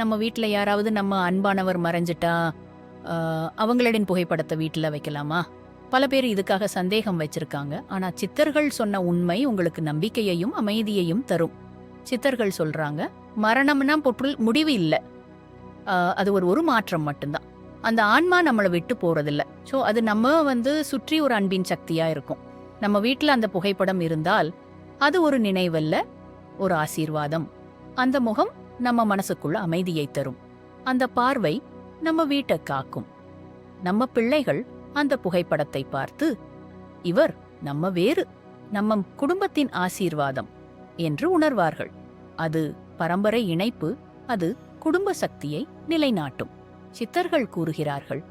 நம்ம வீட்டில் யாராவது நம்ம அன்பானவர் மறைஞ்சிட்டா அவங்களின் புகைப்படத்தை வீட்டில் வைக்கலாமா? பல பேர் இதுக்காக சந்தேகம் வச்சிருக்காங்க. ஆனால் சித்தர்கள் சொன்ன உண்மை உங்களுக்கு நம்பிக்கையையும் அமைதியையும் தரும். சித்தர்கள் சொல்றாங்க மரணம்னா பொருள் முடிவு இல்லை. அது ஒரு ஒரு மாற்றம் மட்டும்தான். அந்த ஆன்மா நம்மளை விட்டு போறதில்ல. ஸோ அது நம்ம வந்து சுற்றி ஒரு அன்பின் சக்தியா இருக்கும். நம்ம வீட்டில் அந்த புகைப்படம் இருந்தால் அது ஒரு நினைவல்ல ஒரு ஆசீர்வாதம். அந்த முகம் நம்ம மனசுக்குள்ள அமைதியை தரும். அந்த பார்வை நம்ம வீட்டை காக்கும். நம்ம பிள்ளைகள் அந்த புகைப்படத்தை பார்த்து இவர் நம்ம வேறு நம்ம குடும்பத்தின் ஆசீர்வாதம் என்று உணர்வார்கள். அது பரம்பரை இணைப்பு அது குடும்ப சக்தியை நிலைநாட்டும். சித்தர்கள் கூறுகிறார்கள்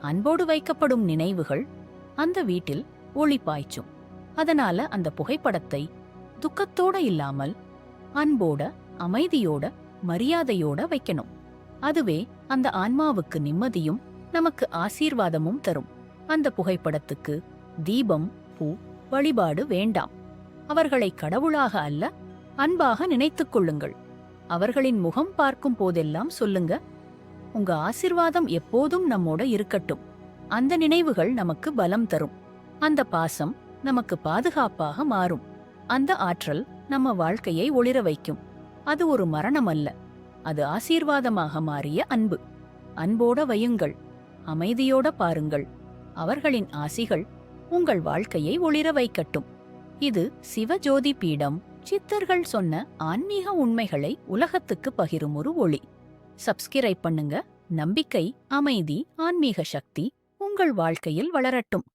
அன்போடு வைக்கப்படும் நினைவுகள் அந்த வீட்டில் ஒளி பாய்ச்சும். அதனால அந்த புகைப்படத்தை துக்கத்தோட இல்லாமல் அன்போட அமைதியோட மரியாதையோட வைக்கணும். அதுவே அந்த ஆன்மாவுக்கு நிம்மதியும் நமக்கு ஆசீர்வாதமும் தரும். அந்த புகைப்படத்துக்கு தீபம் பூ வழிபாடு வேண்டாம். அவர்களை கடவுளாக அல்ல அன்பாக நினைத்துக் கொள்ளுங்கள். அவர்களின் முகம் பார்க்கும் போதெல்லாம் சொல்லுங்க உங்க ஆசிர்வாதம் எப்போதும் நம்மோட இருக்கட்டும். அந்த நினைவுகள் நமக்கு பலம் தரும். அந்த பாசம் நமக்கு பாதுகாப்பாக மாறும். அந்த ஆற்றல் நம்ம வாழ்க்கையை ஒளிர வைக்கும். அது ஒரு மரணம் அல்ல அது ஆசீர்வாதமாக மாறிய அன்பு. அன்போட வையுங்கள். அமைதியோட பாருங்கள். அவர்களின் ஆசிகள் உங்கள் வாழ்க்கையை ஒளிர வைக்கட்டும். இது சிவஜோதி பீடம். சித்தர்கள் சொன்ன ஆன்மீக உண்மைகளை உலகத்துக்கு பகிரும் ஒரு ஒளி. சப்ஸ்கிரைப் பண்ணுங்க. நம்பிக்கை அமைதி ஆன்மீக சக்தி உங்கள் வாழ்க்கையில் வளரட்டும்.